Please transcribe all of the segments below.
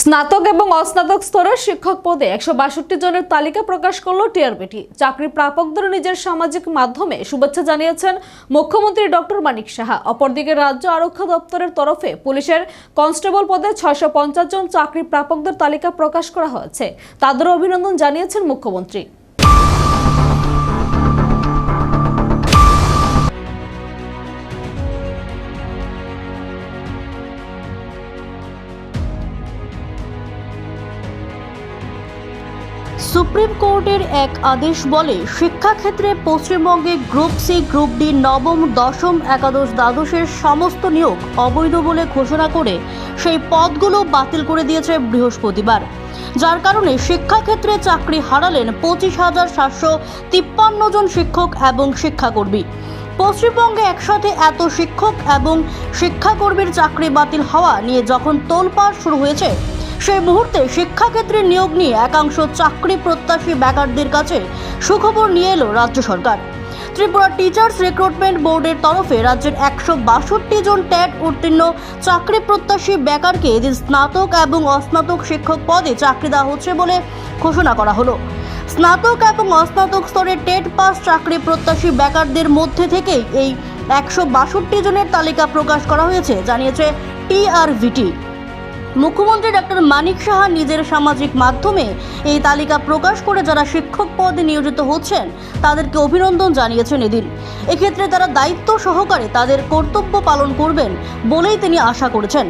স্নাতক এবং অস্নাতক স্তরের শিক্ষক পদে একশো বাষট্টি জনের তালিকা প্রকাশ করল টিআরবিটি। চাকরি প্রাপকদের নিজের সামাজিক মাধ্যমে শুভেচ্ছা জানিয়েছেন মুখ্যমন্ত্রী ডক্টর মানিক সাহা। অপরদিকে রাজ্য আরক্ষা দপ্তরের তরফে পুলিশের কনস্টেবল পদে ছয়শো পঞ্চাশ জন চাকরি প্রাপকদের তালিকা প্রকাশ করা হয়েছে। তাদেরও অভিনন্দন জানিয়েছেন মুখ্যমন্ত্রী। সুপ্রিম কোর্টের এক আদেশ বলে শিক্ষাক্ষেত্রে পশ্চিমবঙ্গে গ্রুপ সি, গ্রুপ ডি, নবম, দশম, একাদশ, দ্বাদশের সমস্ত নিয়োগ অবৈধ বলে ঘোষণা করে সেই পদগুলো বাতিল করে দিয়েছে বৃহস্পতিবার। যার কারণে শিক্ষাক্ষেত্রে চাকরি হারালেন পঁচিশ হাজার সাতশো তিপ্পান্ন জন শিক্ষক এবং শিক্ষাকর্মী। পশ্চিমবঙ্গে একসাথে এত শিক্ষক এবং শিক্ষাকর্মীর চাকরি বাতিল হওয়া নিয়ে যখন তোলপাড় শুরু হয়েছে সেই মুহূর্তে শিক্ষাক্ষেত্রে নিয়োগ নিয়ে একাংশ চাকরি প্রত্যাশী বেকারদের কাছে সুখবর নিয়ে এলো রাজ্য সরকার। ত্রিপুরা টিচার্স রিক্রুটমেন্ট বোর্ডের তরফে রাজ্যের একশো বাষট্টি জন ট্যাট উত্তীর্ণ চাকরি প্রত্যাশী বেকারকে এদিন স্নাতক এবং অস্নাতক শিক্ষক পদে চাকরি দেওয়া হচ্ছে বলে ঘোষণা করা হলো। স্নাতক এবং অস্নাতক স্তরে টেট পাস চাকরি প্রত্যাশী বেকারদের মধ্যে থেকেই এই একশো বাষট্টি জনের তালিকা প্রকাশ করা হয়েছে, জানিয়েছে টিআরভিটি মুখ্যমন্ত্রী ডক্টর মানিক সাহা নিজের সামাজিক মাধ্যমে এই তালিকা প্রকাশ করে যারা শিক্ষক পদে নিয়োজিত হচ্ছেন, তাদেরকে অভিনন্দন জানিয়েছেন এদিন। এক্ষেত্রে তারা দায়িত্ব সহকারে তাদের কর্তব্য পালন করবেন বলেই তিনি আশা করেছেন।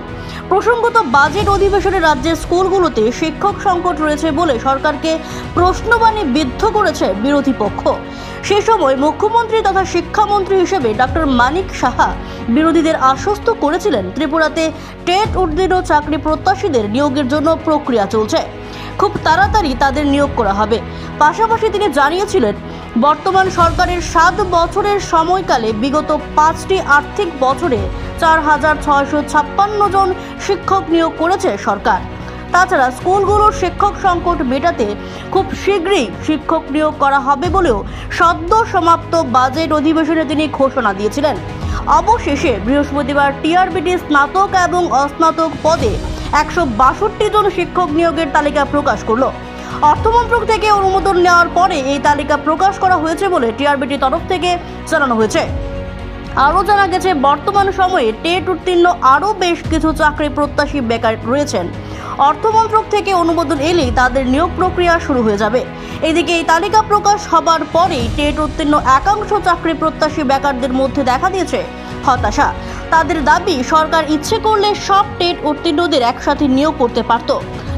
প্রসঙ্গত, বাজেট অধিবেশনে রাজ্যের স্কুলগুলোতে শিক্ষক সংকট রয়েছে বলে সরকারকে প্রশ্নবাণী বিদ্ধ করেছে বিরোধী পক্ষ। সে সময় মুখ্যমন্ত্রী তথা শিক্ষামন্ত্রী হিসেবে ডক্টর মানিক সাহা বিরোধীদের আশ্বস্ত করেছিলেন ত্রিপুরাতে টেট উত্তীর্ণ চাকরি প্রত্যাশীদের নিয়োগের জন্য প্রক্রিয়া চলছে। খুব তাড়াতাড়ি তাদের নিয়োগ করা হবে। পাশাপাশি তিনি জানিয়েছিলেন, বর্তমান সরকারের সাত বছরের সময়কালে বিগত পাঁচটি আর্থিক বছরে চার হাজার ছয়শো ছাপ্পান্ন জন শিক্ষক নিয়োগ করেছে সরকার। তাছাড়া স্কুলগুলোর শিক্ষক সংকট মেটাতে খুব শীঘ্রই শিক্ষক নিয়োগ করা হবে বলেও সদ্য সমাপ্ত বাজেট অধিবেশনে তিনি ঘোষণা দিয়েছিলেন। অবশেষে বৃহস্পতিবার টিআরবিটি স্নাতক এবং অস্নাতক পদে একশো বাষট্টি জন শিক্ষক নিয়োগের তালিকা প্রকাশ করল। অর্থমন্ত্রক থেকে অনুমোদন নেওয়ার পরে এই তালিকা প্রকাশ করা হয়েছে বলে টিআরবিটি তরফ থেকে জানানো হয়েছে। আরও জানা গেছে, বর্তমান সময়ে টেট উত্তীর্ণ আরও বেশ কিছু চাকরি প্রত্যাশী বেকার রয়েছেন। অর্থমন্ত্রক থেকে অনুমোদন এলেই তাদের নিয়োগ প্রক্রিয়া শুরু হয়ে যাবে। এদিকে এই তালিকা প্রকাশ হবার পরেই টেট উত্তীর্ণ একাংশ চাকরি প্রত্যাশী বেকারদের মধ্যে দেখা দিয়েছে হতাশা। তাদের দাবি, সরকার ইচ্ছে করলে সব টেট উত্তীর্ণদের একসাথে নিয়োগ করতে পারত,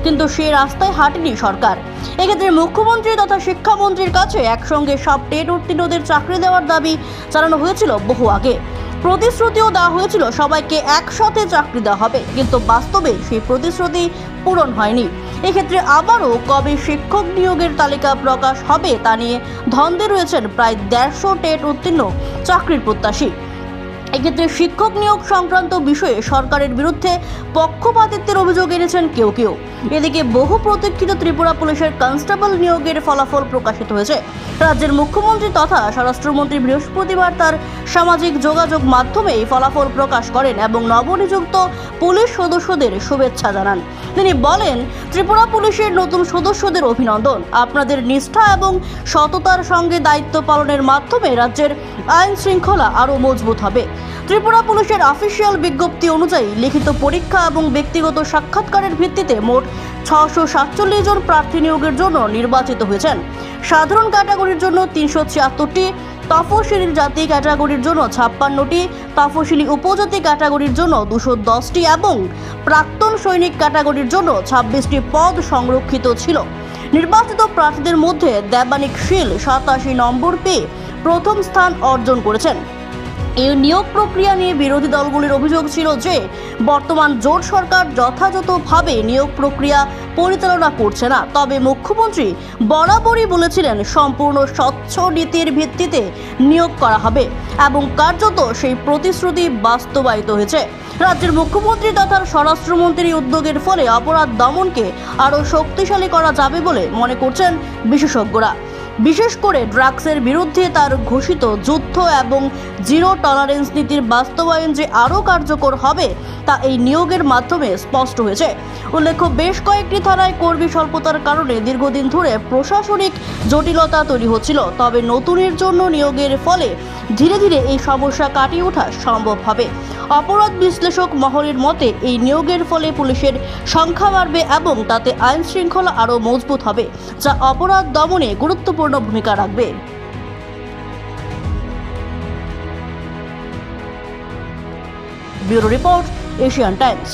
কিন্তু সে রাস্তায় হাঁটেনি সরকার। এক্ষেত্রে মুখ্যমন্ত্রী তথা শিক্ষামন্ত্রীর কাছে একসঙ্গে সব টেট উত্তীর্ণদের চাকরি দেওয়ার দাবি জানানো হয়েছিল বহু আগে। প্রতিশ্রুতিও দেওয়া হয়েছিল সবাইকে একসাথে চাকরি দেওয়া হবে, কিন্তু বাস্তবে সেই প্রতিশ্রুতি পূরণ হয়নি। এক্ষেত্রে আবারও কবে শিক্ষক নিয়োগের তালিকা প্রকাশ হবে তা নিয়ে ধন্দে রয়েছেন প্রায় দেড়শো টেট উত্তীর্ণ চাকরির প্রত্যাশী। এক্ষেত্রে শিক্ষক নিয়োগ সংক্রান্ত বিষয়ে সরকারের বিরুদ্ধে পক্ষপাতিত্বের অভিযোগ এনেছেন কেউ কেউ। এদিকে বহু প্রতীক্ষিত ত্রিপুরা পুলিশের কনস্টেবল নিয়োগের ফলাফল প্রকাশিত হয়েছে। রাজ্যের মুখ্যমন্ত্রী তথা স্বরাষ্ট্রমন্ত্রী বৃহস্পতিবার তার সামাজিক যোগাযোগ মাধ্যমে এই ফলাফল প্রকাশ করেন এবং নবনিযুক্ত পুলিশ সদস্যদের শুভেচ্ছা জানান। তিনি বলেন, ত্রিপুরা পুলিশের নতুন সদস্যদের অভিনন্দন। আপনাদের নিষ্ঠা এবং সততার সঙ্গে দায়িত্ব পালনের মাধ্যমে রাজ্যের আইন শৃঙ্খলা আরও মজবুত হবে। ত্রিপুরা পুলিশের অফিসিয়াল বিজ্ঞপ্তি অনুযায়ী লিখিত পরীক্ষা এবং ব্যক্তিগত সাক্ষাৎকারের ভিত্তিতে মোট ছশো সাতচল্লিশ জন প্রার্থী নিয়োগের জন্য নির্বাচিত হয়েছেন। সাধারণ ক্যাটাগরির জন্য তিনশো ছিয়াত্তরটি, তফসিলি জাতি ক্যাটাগরির জন্য ছাপ্পান্নটি, তফসিলি উপজাতি ক্যাটাগরির জন্য দুশো দশটি এবং প্রাক্তন সৈনিক ক্যাটাগরির জন্য ছাব্বিশটি পদ সংরক্ষিত ছিল। নির্বাচিত প্রার্থীদের মধ্যে দেবানিক শীল সাতাশি নম্বর পেয়ে প্রথম স্থান অর্জন করেছেন। এই নিয়োগ প্রক্রিয়া নিয়ে বিরোধী দলগুলির অভিযোগ ছিল যে, বর্তমান জোট সরকার যথাযথভাবে নিয়োগ প্রক্রিয়া পরিচালনা করছে না। তবে মুখ্যমন্ত্রী বরাবরই বলেছিলেন, সম্পূর্ণ স্বচ্ছ নীতির ভিত্তিতে নিয়োগ করা হবে এবং কার্যত সেই প্রতিশ্রুতি বাস্তবায়িত হয়েছে। রাজ্যের মুখ্যমন্ত্রী তথা স্বরাষ্ট্রমন্ত্রীর উদ্যোগের ফলে অপরাধ দমনকে আরও শক্তিশালী করা যাবে বলে মনে করছেন বিশেষজ্ঞরা। বিশেষ করে ড্রাগসের বিরুদ্ধে তার ঘোষিত যুদ্ধ এবং জিরো টলারেন্স নীতির বাস্তবায়ন যে আরও কার্যকর হবে তা এই নিয়োগের মাধ্যমে স্পষ্ট হয়েছে। উল্লেখ্য, বেশ কয়েকটি থানায় কর্মী স্বল্পতার কারণে দীর্ঘদিন ধরে প্রশাসনিক জটিলতা তৈরি হচ্ছিল, তবে নতুনের জন্য নিয়োগের ফলে ধীরে ধীরে এই সমস্যা কাটিয়ে ওঠা সম্ভব হবে। অপরাধ বিশ্লেষক মহলের মতে, এই নিয়োগের ফলে পুলিশের সংখ্যা বাড়বে এবং তাতে আইন শৃঙ্খলা আরও মজবুত হবে, যা অপরাধ দমনে গুরুত্বপূর্ণ ভূমিকা রাখবে। Bureau report Asian Times.